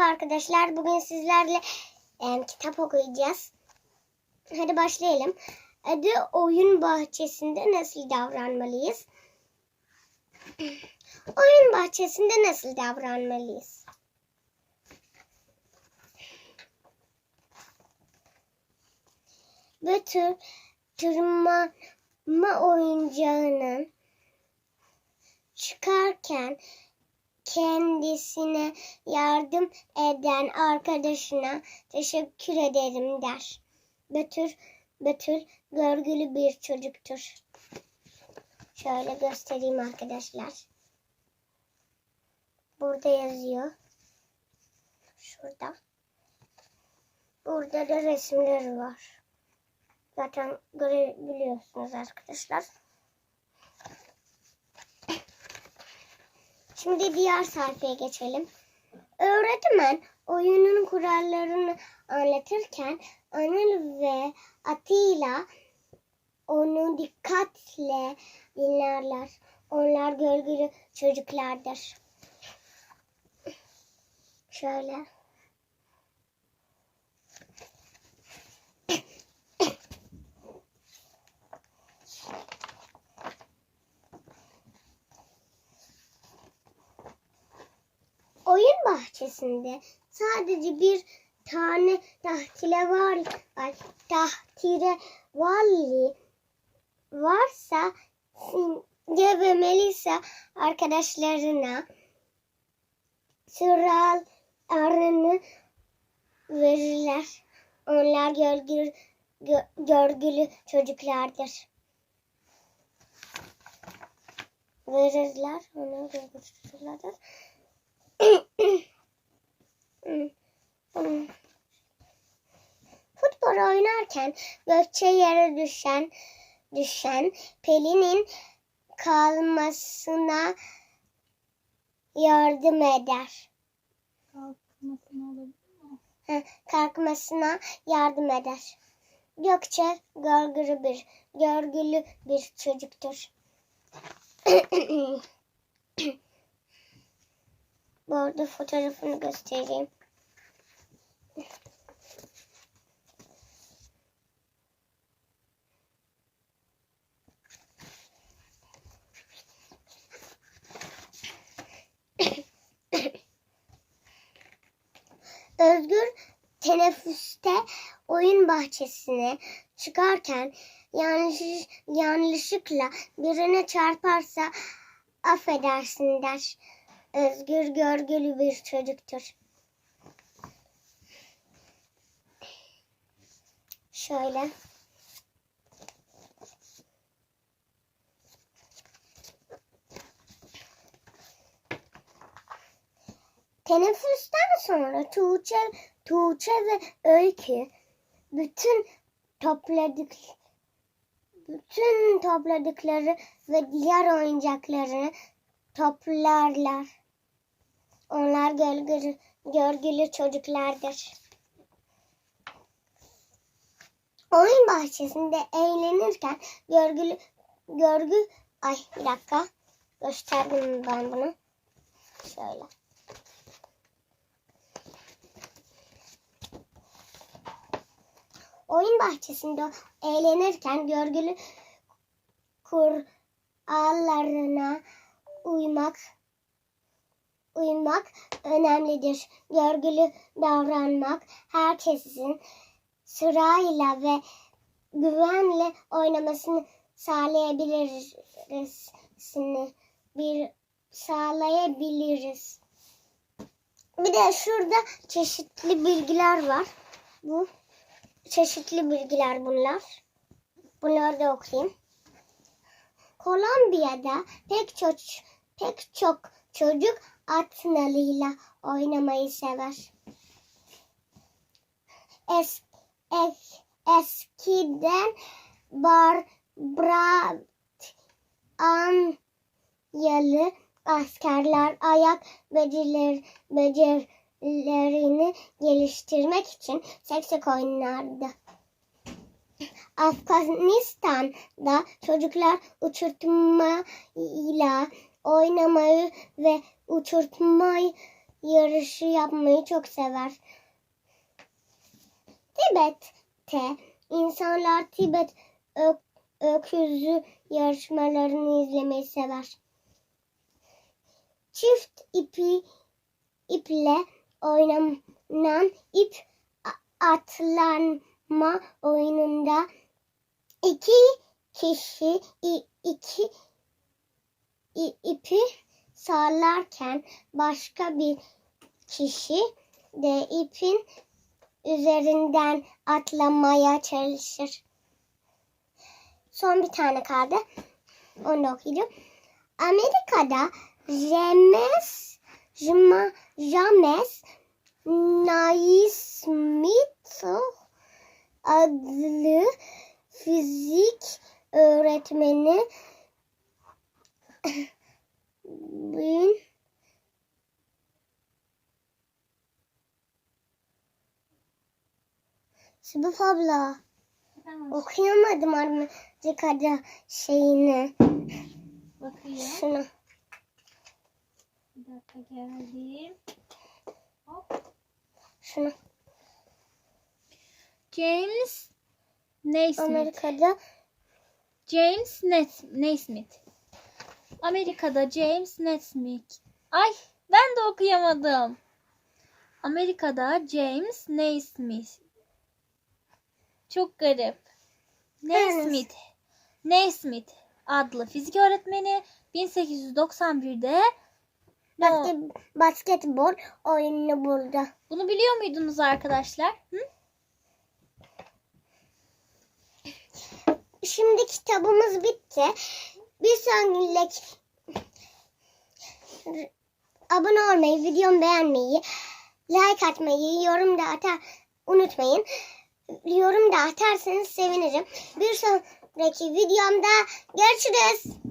Merhaba arkadaşlar. Bugün sizlerle em, kitap okuyacağız. Hadi başlayalım. Adı oyun bahçesinde nasıl davranmalıyız? Oyun bahçesinde nasıl davranmalıyız? Bu tür tırmanma oyuncağının çıkarken kendisine yardım eden arkadaşına teşekkür ederim der. Betül, Betül görgülü bir çocuktur. Şöyle göstereyim arkadaşlar. Burada yazıyor. Şurada. Burada da resimleri var. Zaten görebiliyorsunuz arkadaşlar. Şimdi diğer sayfaya geçelim. Öğretmen oyunun kurallarını anlatırken Anıl ve Atilla onu dikkatle dinlerler. Onlar gölgülü çocuklardır. Şöyle. Oyun bahçesinde sadece bir tane tahtile var, var tahtire valli varsa Simge ve Melisa arkadaşlarına sıralarını verirler. Onlar görgülü, gö- görgülü çocuklardır. Verirler. Onlar görgülü çocuklardır. Futbol oynarken Gökçe yere düşen düşen Pelin'in kalmasına yardım eder. Mi? Ha, Kalkmasına yardım eder. Gökçe görgülü bir görgülü bir çocuktur. Bu arada fotoğrafını göstereyim. Özgür teneffüste oyun bahçesine çıkarken yanlış, yanlışlıkla birine çarparsa affedersin der. Özgür görgülü bir çocuktur. Şöyle. Teneffüsten sonra Tuğçe, Tuğçe ve Öykü bütün topladık bütün topladıkları ve diğer oyuncaklarını toplarlar. Onlar gölgülü, görgülü çocuklardır. Oyun bahçesinde eğlenirken görgülü görgü ay bir dakika gösterdim ben bunu. Şöyle. Oyun bahçesinde eğlenirken görgülü kurallarına uymak uymak önemlidir. Görgülü davranmak herkesin sırayla ve güvenle oynamasını sağlayabiliriz. Bir sağlayabiliriz. Bir de şurada çeşitli bilgiler var. Bu çeşitli bilgiler bunlar. Bunları da okuyayım. Kolombiya'da pek çok pek çok çocuk at nalıyla oynamayı sever. Es, es, eskiden Barbra Anyalı askerler ayak beceriler, becerilerini geliştirmek için seksek oynardı. Afganistan'da çocuklar uçurtmayla oynamayı ve uçurtmayı yarışı yapmayı çok sever. Tibet'te insanlar Tibet öküzü yarışmalarını izlemeyi sever. Çift ipi iple oynanan ip atlanma oyununda iki kişi iki ipi sağlarken başka bir kişi de ipin üzerinden atlamaya çalışır. Son bir tane kaldı. Onu da okuyacağım. Amerika'da James James Naismith adlı fizik öğretmeni bin Sıbıf abla Tamam. okuyamadım Amerika'da şeyini. Bakayım. Şunu. Bir dakika geldim. Hop. Şunu. James Naismith. Amerika'da James Naismith. Amerika'da James Naismith. Ay ben de okuyamadım. Amerika'da James Naismith. Çok garip. Naismith. Naismith adlı fizik öğretmeni 1891'de No. basket, basketbol oyununu buldu. Bunu biliyor muydunuz arkadaşlar? Hı? Şimdi kitabımız bitti. Bir sonraki abone olmayı, videomu beğenmeyi, like atmayı, yorum da atar unutmayın. Yorum da atarsanız sevinirim. Bir sonraki videomda görüşürüz.